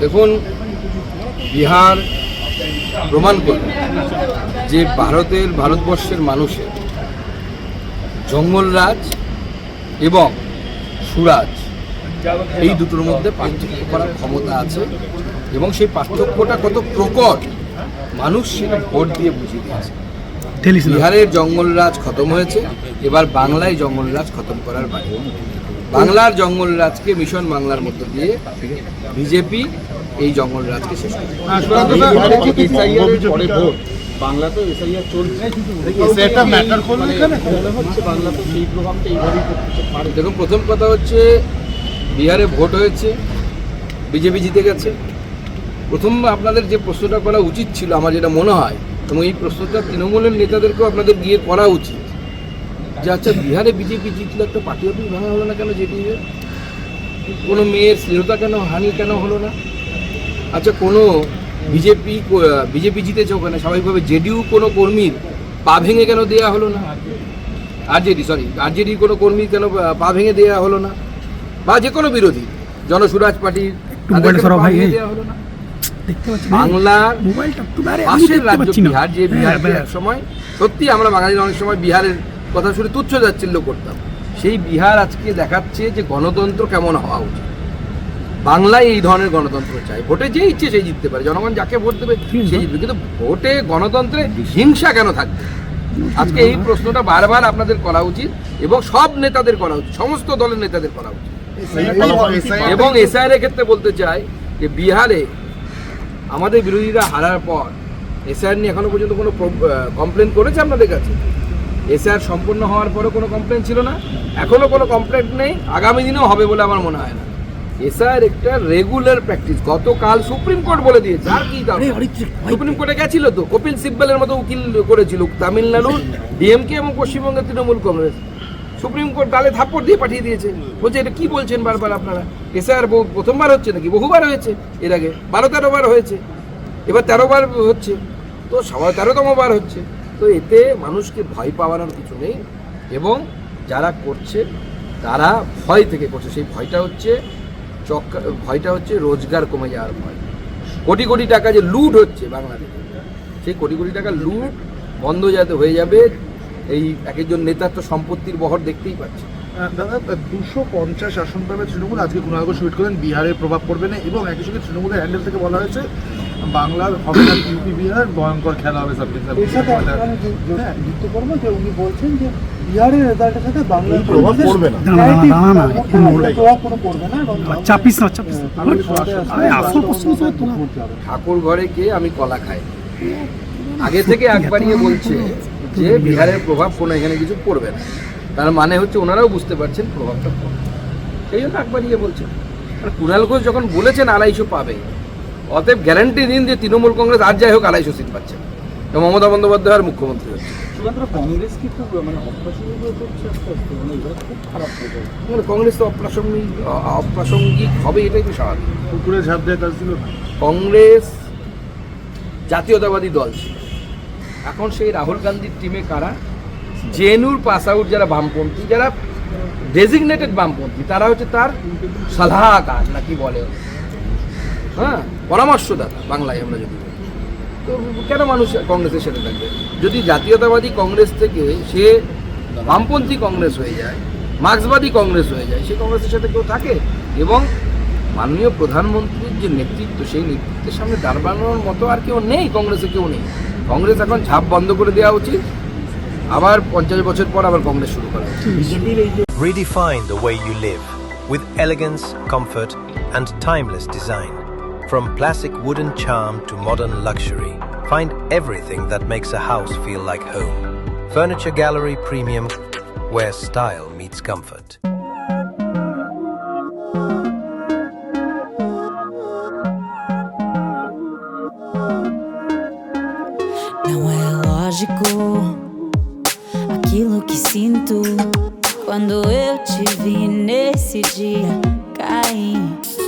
দেখুন বিহার প্রমাণ করল যে ভারতের ভারতবর্ষের মানুষের জঙ্গলরাজ এবং সুরাজ এই দুটোর মধ্যে পার্থক্য করার ক্ষমতা আছে এবং সেই পার্থক্যটা কত প্রকট মানুষ সেটা ভোট দিয়ে বুঝিয়ে দিয়েছে। বিহারের জঙ্গলরাজ খতম হয়েছে এবার বাংলায় জঙ্গলরাজ খতম করার বাড়ি বাংলার জঙ্গলরাজকে মিশন বাংলার মধ্য দিয়ে বিজেপি এই জঙ্গলরাজকে শেষ করবে ভোট? বাংলা তো এসআইআর চলছে এটা ম্যাটার করবে মানে এখানে? হচ্ছে বাংলা তো সেই প্রভাবটা এইভাবেই করতে পারে। দেখুন প্রথম কথা হচ্ছে বিহারে ভোট হয়েছে বিজেপি জিতে গেছে। প্রথম আপনাদের যে প্রশ্নটা করা উচিত ছিল আমার যেটা মনে হয় এবং এই প্রশ্নটা তৃণমূলের নেতাদেরকেও আপনাদের গিয়ে করা উচিত। যে আচ্ছা বিহারে বিজেপি জিতলো একটা পার্টি অফিস ভাঙা হলো না কেন জেপি কোনো মেয়ের স্নেহতা কেন হানি কেন হলো না? আচ্ছা কোনো বিজেপি বিজেপি জিতেছে ওখানে স্বাভাবিকভাবে জেডিউ কোনো কর্মীর পা ভেঙে কেন দেওয়া হলো না? আরজেডি সরি আরজেডির কোনো কর্মী কেন পা ভেঙে দেওয়া হলো না? বা যে কোনো বিরোধী জনসুরাজ পার্টির বাংলার পাশের রাজ্য বিহার যে হ্যাঁ, হ্যাঁ। সময় সত্যি আমরা বাঙালিরা অনেক সময় বিহারের কথা শুনে তুচ্ছ যাচ্ছিল্য করতাম। সেই বিহার আজকে দেখাচ্ছে যে গণতন্ত্র কেমন হওয়া উচিত। বাংলায় এই ধরনের গণতন্ত্র চাই। ভোটে যে ইচ্ছে সেই জিততে পারে। জনগণ যাকে ভোট দেবে সেই জিতবে। কিন্তু ভোটে গণতন্ত্রে হিংসা কেন থাকবে? আজকে এই প্রশ্নটা বারবার আপনাদের করা উচিত এবং সব নেতাদের করা উচিত। সমস্ত দলের নেতাদের করা উচিত। এবং এসআইআর এর ক্ষেত্রে বলতে চাই যে বিহারে আমাদের বিরোধীরা হারার পর এসআইআর নিয়ে এখনও পর্যন্ত কোনো কমপ্লেন করেছে আপনাদের কাছে? এসআইআর সম্পূর্ণ হওয়ার পরে কোনো কমপ্লেন ছিল না। এখনও কোনো কমপ্লেন নেই। আগামী দিনেও হবে বলে আমার মনে হয় না। এসআর একটা রেগুলার প্র্যাকটিস গতকাল সুপ্রিম কোর্ট বলে দিয়েছে। আর কি? সুপ্রিম কোর্টে গেছিল তো? কপিল সিব্বলের মতো উকিল করেছিল। তামিলনাড়ুর ডিএমকে এবং পশ্চিমবঙ্গের তৃণমূল কংগ্রেস। সুপ্রিম কোর্ট গালে থাপ্পড় দিয়ে পাঠিয়ে দিয়েছে। বলছে এটা কি বলছেন বারবার আপনারা? এসআর প্রথমবার হচ্ছে নাকি? বহুবার হয়েছে এর আগে। বারো তেরো বার হয়েছে। এবার তেরো বার হচ্ছে। তো সবাই তেরোতম বার হচ্ছে। তো এতে মানুষকে ভয় পাওয়ানোর কিছু নেই এবং যারা করছে, তারা ভয় থেকে করছে। সেই ভয়টা হচ্ছে চক্কা ভয়টা হচ্ছে রোজগার কমে যাওয়ার ভয়। কোটি কোটি টাকা যে লুট হচ্ছে বাংলাদেশে, সেই কোটি কোটি টাকা লুট বন্ধ যাতে হয়ে যাবে, এই এক একজন নেতার তো সম্পত্তির বহর দেখতেই পাচ্ছি। দাদা দুশো পঞ্চাশ আসন পাবে তৃণমূল। আজকে কুণাল ঘোষ টুইট করেন বিহারের প্রভাব পড়বে না। এবং একই সঙ্গে তৃণমূলের হ্যান্ডেল থেকে বলা হয়েছে বাংলার হবে না ইউপি বিহার ভয়ঙ্কর খেলা হবে সব কিছু এর সাথে একটা আমি যু- যু- যুক্ত করব যে উনি বলছেন যে বিহারের রেজাল্টের সাথে বাংলার প্রভাব পড়বে না। না, প্রভাব কোনো পড়বে চাপিস চাপিস আসলে প্রশ্ন ঠাকুর ঘরে গিয়ে আমি কলা খাই? আগে থেকে একবারিয়ে বলছে যে বিহারের প্রভাব কোনো এখানে কিছু পড়বে না। তার মানে হচ্ছে ওনারাও বুঝতে পারছেন প্রভাবটা পড়বে। সেই জন্য একবার ইয়ে বলছেন আর কুণাল ঘোষ যখন বলেছেন আড়াইশো পাবে অতএব গ্যারান্টি দিন যে তৃণমূল কংগ্রেস আর যাই হোক আড়াইশো সিট পাচ্ছে। এবং মমতা বন্দ্যোপাধ্যায় আর মুখ্যমন্ত্রী হচ্ছে। কংগ্রেস কি মানে হয়ে মানে হয়ে মানে কংগ্রেস তো অপ্রাসঙ্গিক অপ্রাসঙ্গিক হবে এটাই তো স্বাভাবিক। পুকুরে ঝাঁপ দেয় তার ছিল কংগ্রেস জাতীয়তাবাদী দল ছিল। এখন সেই রাহুল গান্ধীর টিমে কারা? জেনুর পাস আউট যারা বামপন্থী, যারা ডেজিগনেটেড বামপন্থী, তারা হচ্ছে তার সালাহাকার নাকি বলে? হ্যাঁ পরামর্শদাতা বাংলায় আমরা যদি তো কেন মানুষ কংগ্রেসের সাথে থাকবে? যদি জাতীয়তাবাদী কংগ্রেস থেকে সে বামপন্থী কংগ্রেস হয়ে যায়, মার্ক্সবাদী কংগ্রেস হয়ে যায়, সে কংগ্রেসের সাথে কেউ থাকে? এবং মাননীয় প্রধানমন্ত্রীর যে নেতৃত্ব, সেই নেতৃত্বের সামনে দাঁড়ানোর মতো আর কেউ নেই, কংগ্রেসে কেউ নেই। কংগ্রেস এখন ঝাঁপ বন্ধ করে দেওয়া উচিত। আবার পঞ্চাশ বছর পর আবার কংগ্রেস শুরু করা উচিত Redefine the way you live with elegance, comfort, and timeless design. From classic wooden charm to modern luxury, find everything that makes a house feel like home. Furniture Gallery Premium, where style meets comfort. Não é lógico aquilo que sinto quando eu te vi nesse dia cair.